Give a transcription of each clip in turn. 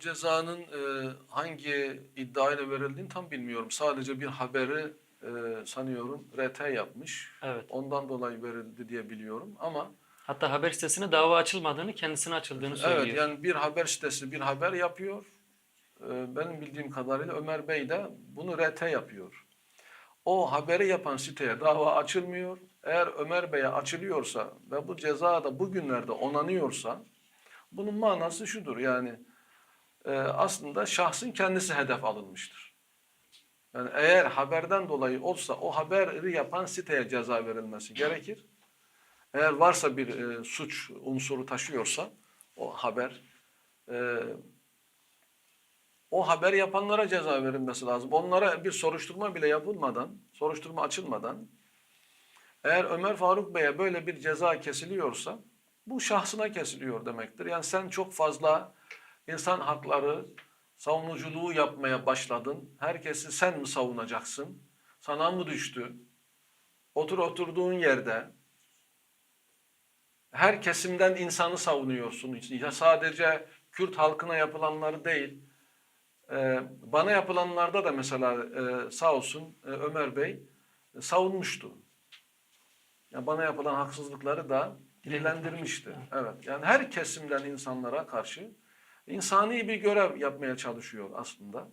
cezanın e, hangi iddiayla verildiğini tam bilmiyorum. Sadece bir haberi e, sanıyorum RT yapmış. Evet. Ondan dolayı verildi diye biliyorum ama Hatta haber sitesine dava açılmadığını, kendisine açıldığını söylüyor. evet yani bir haber sitesi bir haber yapıyor. E, benim bildiğim kadarıyla Ömer Bey de bunu RT yapıyor. O haberi yapan siteye dava açılmıyor. Eğer Ömer Bey'e açılıyorsa ve bu ceza da bugünlerde onanıyorsa bunun manası şudur yani e, aslında şahsın kendisi hedef alınmıştır. Yani eğer haberden dolayı olsa o haberi yapan siteye ceza verilmesi gerekir. Eğer varsa bir e, suç unsuru taşıyorsa o haber e, o haber yapanlara ceza verilmesi lazım. Onlara bir soruşturma bile yapılmadan, soruşturma açılmadan eğer Ömer Faruk Bey'e böyle bir ceza kesiliyorsa bu şahsına kesiliyor demektir. Yani sen çok fazla insan hakları savunuculuğu yapmaya başladın. Herkesi sen mi savunacaksın? Sana mı düştü? Otur oturduğun yerde her kesimden insanı savunuyorsun. Ya sadece Kürt halkına yapılanları değil, ee, bana yapılanlarda da mesela e, sağ olsun e, Ömer Bey e, savunmuştu. Ya bana yapılan haksızlıkları da dillendirmişti. Evet. Yani her kesimden insanlara karşı insani bir görev yapmaya çalışıyor aslında.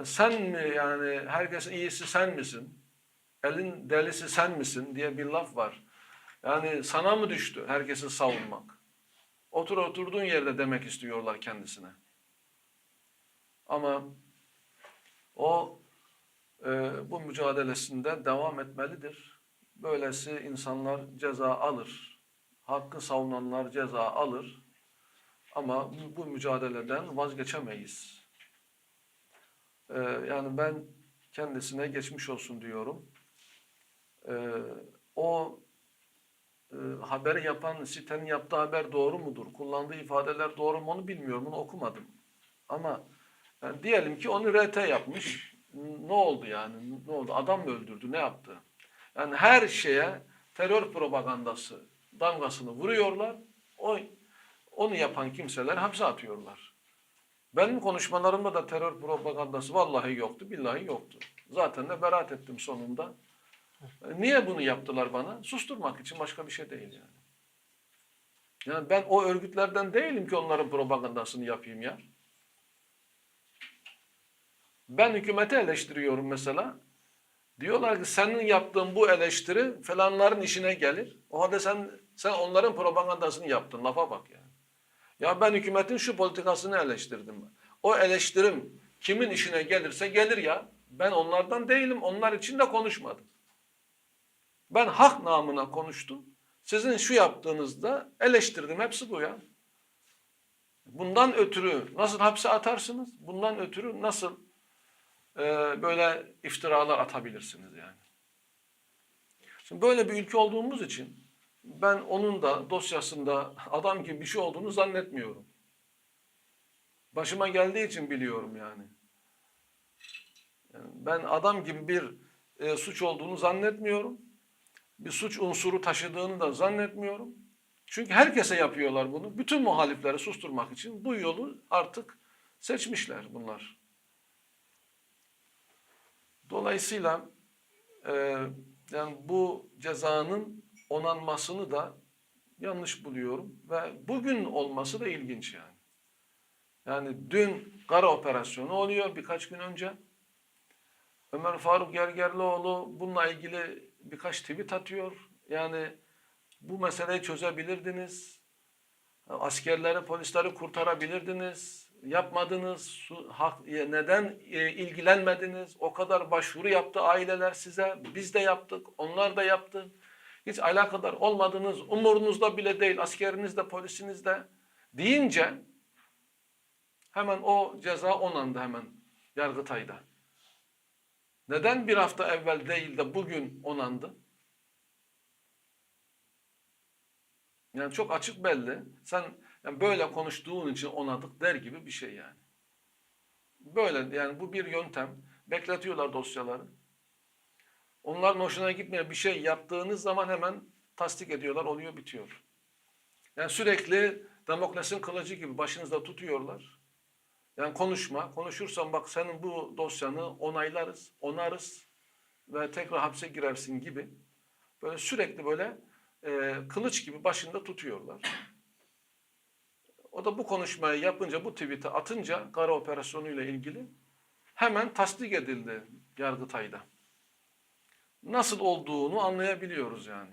E, Sen mi yani herkesin iyisi sen misin? Elin delisi sen misin diye bir laf var. Yani sana mı düştü herkesi savunmak? Otur oturduğun yerde demek istiyorlar kendisine. Ama o e, bu mücadelesinde devam etmelidir. Böylesi insanlar ceza alır. Hakkı savunanlar ceza alır. Ama bu, mücadeleden vazgeçemeyiz. E, yani ben kendisine geçmiş olsun diyorum. E, o e, haberi yapan sitenin yaptığı haber doğru mudur? Kullandığı ifadeler doğru mu onu bilmiyorum. Onu okumadım. Ama yani diyelim ki onu RT yapmış. Ne oldu yani? Ne oldu? Adam mı öldürdü? Ne yaptı? Yani her şeye terör propagandası damgasını vuruyorlar. O onu yapan kimseler hapse atıyorlar. Benim konuşmalarımda da terör propagandası vallahi yoktu, billahi yoktu. Zaten de beraat ettim sonunda. E, Niye bunu yaptılar bana? Susturmak için başka bir şey değil yani. Yani ben o örgütlerden değilim ki onların propagandasını yapayım ya. Ben hükümeti eleştiriyorum mesela. Diyorlar ki senin yaptığın bu eleştiri falanların işine gelir. O halde sen sen onların propagandasını yaptın. Lafa bak yani. Ya ben hükümetin şu politikasını eleştirdim. O eleştirim kimin işine gelirse gelir ya. Ben onlardan değilim. Onlar için de konuşmadım. Ben hak namına konuştum. Sizin şu yaptığınızda eleştirdim. Hepsi bu ya. Bundan ötürü nasıl hapse atarsınız? Bundan ötürü nasıl e, böyle iftiralar atabilirsiniz yani. Şimdi böyle bir ülke olduğumuz için ben onun da dosyasında adam gibi bir şey olduğunu zannetmiyorum. Başıma geldiği için biliyorum yani. Yani ben adam gibi bir e, suç olduğunu zannetmiyorum. Bir suç unsuru taşıdığını da zannetmiyorum. Çünkü herkese yapıyorlar bunu. Bütün muhalifleri susturmak için bu yolu artık seçmişler bunlar. Dolayısıyla e, yani bu cezanın onanmasını da yanlış buluyorum ve bugün olması da ilginç yani. Yani dün Kara operasyonu oluyor birkaç gün önce. Ömer Faruk Gergerlioğlu bununla ilgili birkaç tweet atıyor. Yani bu meseleyi çözebilirdiniz. Askerleri, polisleri kurtarabilirdiniz. Yapmadınız. E, Neden e, ilgilenmediniz? O kadar başvuru yaptı aileler size. Biz de yaptık. Onlar da yaptı. Hiç alakadar olmadınız. Umurunuzda bile değil. Askeriniz de, polisiniz de. Deyince hemen o ceza onandı hemen Yargıtay'da. Neden bir hafta evvel değil de bugün onandı? Yani çok açık belli. Sen yani böyle konuştuğun için onadık der gibi bir şey yani. Böyle yani bu bir yöntem. Bekletiyorlar dosyaları. Onların hoşuna gitmeyen bir şey yaptığınız zaman hemen tasdik ediyorlar, oluyor, bitiyor. Yani sürekli Damokles'in kılıcı gibi başınızda tutuyorlar. Yani konuşma. Konuşursan bak senin bu dosyanı onaylarız, onarız ve tekrar hapse girersin gibi. Böyle sürekli böyle e, kılıç gibi başında tutuyorlar. O da bu konuşmayı yapınca, bu tweet'i atınca kara operasyonuyla ilgili hemen tasdik edildi Yargıtay'da. Nasıl olduğunu anlayabiliyoruz yani.